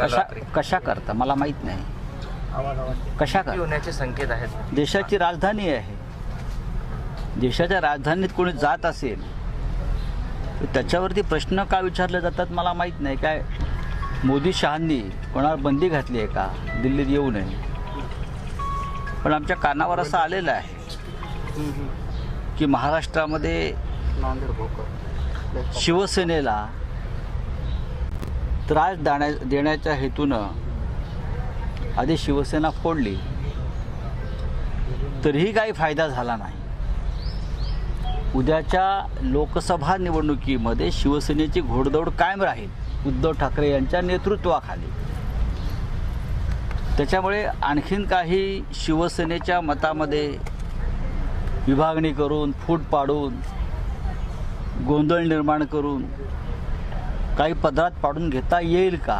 कशा कशा करता? मला माहीत नाही. कशा करता होण्याचे संकेत आहेत. देशाची राजधानी आहे. देशाच्या राजधानीत कोणी जात असेल त्याच्यावरती प्रश्न का विचारले जातात मला माहीत नाही. काय मोदी शहांनी कोणावर बंदी घातली आहे का? दिल्लीत येऊ नये. पण आमच्या कानावर असं आलेलं आहे की महाराष्ट्रामध्ये शिवसेनेला त्रास देण्या देण्याच्या हेतूनं आधी शिवसेना फोडली. तरीही काही फायदा झाला नाही. उद्याच्या लोकसभा निवडणुकीमध्ये शिवसेनेची घोडदौड कायम राहील उद्धव ठाकरे यांच्या नेतृत्वाखाली. त्याच्यामुळे आणखीन काही शिवसेनेच्या मतामध्ये विभागणी करून फूट पाडून गोंधळ निर्माण करून काही पदरात पाडून घेता येईल का?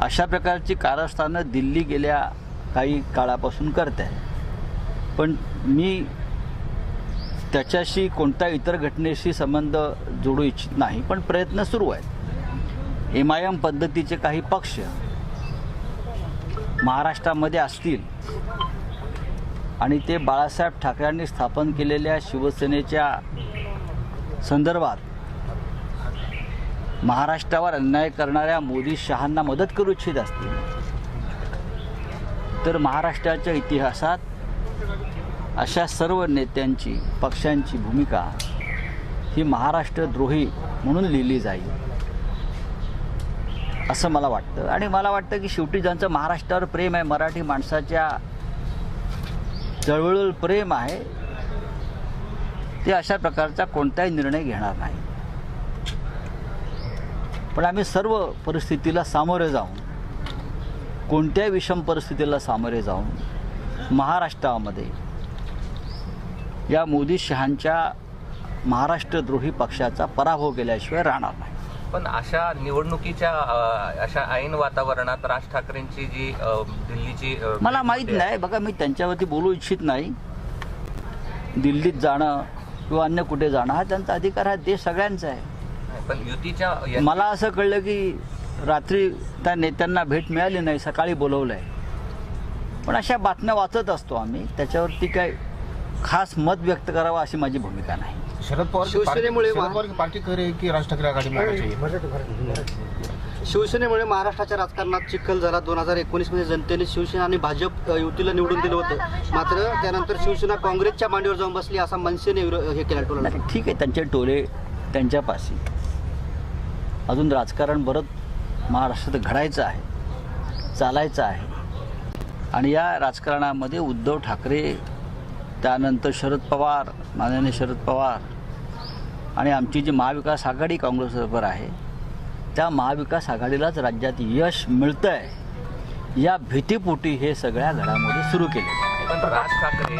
अशा प्रकारची कारस्थानं दिल्ली गेल्या काही काळापासून करत आहे पण मी त्याच्याशी कोणत्या इतर घटनेशी संबंध जोडू इच्छित नाही पण प्रयत्न सुरू आहेत. एम आय एम पद्धतीचे काही पक्ष महाराष्ट्रामध्ये असतील आणि ते बाळासाहेब ठाकरेंनी स्थापन केलेल्या शिवसेनेच्या संदर्भात महाराष्ट्रावर अन्याय करणाऱ्या मोदी शहांना मदत करू इच्छित असतील. तर महाराष्ट्राच्या इतिहासात अशा सर्व नेत्यांची पक्षांची भूमिका ही महाराष्ट्रद्रोही म्हणून लिहिली जाईल. असं मला वाटतं. आणि मला वाटतं की शेवटी ज्यांचं महाराष्ट्रावर प्रेम आहे मराठी माणसाच्या चळवळ प्रेम आहे ते अशा प्रकारचा कोणताही निर्णय घेणार नाही पण आम्ही सर्व परिस्थितीला सामोरे जाऊन कोणत्याही विषम परिस्थितीला सामोरे जाऊन महाराष्ट्रामध्ये या मोदी शहांच्या महाराष्ट्रद्रोही पक्षाचा पराभव केल्याशिवाय राहणार नाही. पण अशा निवडणुकीच्या अशा ऐन वातावरणात राज ठाकरेंची जी दिल्लीची मला माहीत नाही बघा मी त्यांच्यावरती बोलू इच्छित नाही. दिल्लीत जाणं किंवा अन्य कुठे जाणं हा त्यांचा अधिकार आहे देश सगळ्यांचा आहे. पण युतीच्या मला असं कळलं की रात्री त्या नेत्यांना भेट मिळाली नाही सकाळी बोलवलं आहे पण अशा बातम्या वाचत असतो आम्ही त्याच्यावरती काय खास मत व्यक्त करावं अशी माझी भूमिका नाही. शरद पवार की शिवसेनेमुळे पार्टी- करे की राज ठाकरे आघाडी शिवसेनेमुळे महाराष्ट्राच्या राजकारणात चिखल झाला. दोन हजार एकोणीसमध्ये जनतेने शिवसेना आणि भाजप युतीला निवडून दिलं होतं. मात्र त्यानंतर शिवसेना काँग्रेसच्या मांडीवर जाऊन बसली असा मनसेने हे केला टोला नाही, ठीक आहे त्यांचे टोले त्यांच्यापाशी. अजून राजकारण बरंच महाराष्ट्रात घडायचं आहे चालायचं आहे. आणि या राजकारणामध्ये उद्धव ठाकरे त्यानंतर शरद पवार माननीय शरद पवार आणि आमची जी महाविकास आघाडी काँग्रेसबरोबर आहे त्या महाविकास आघाडीलाच राज्यात यश मिळतं आहे या भीतीपोटी हे सगळ्या घडामोडी सुरू केले पण राज ठाकरे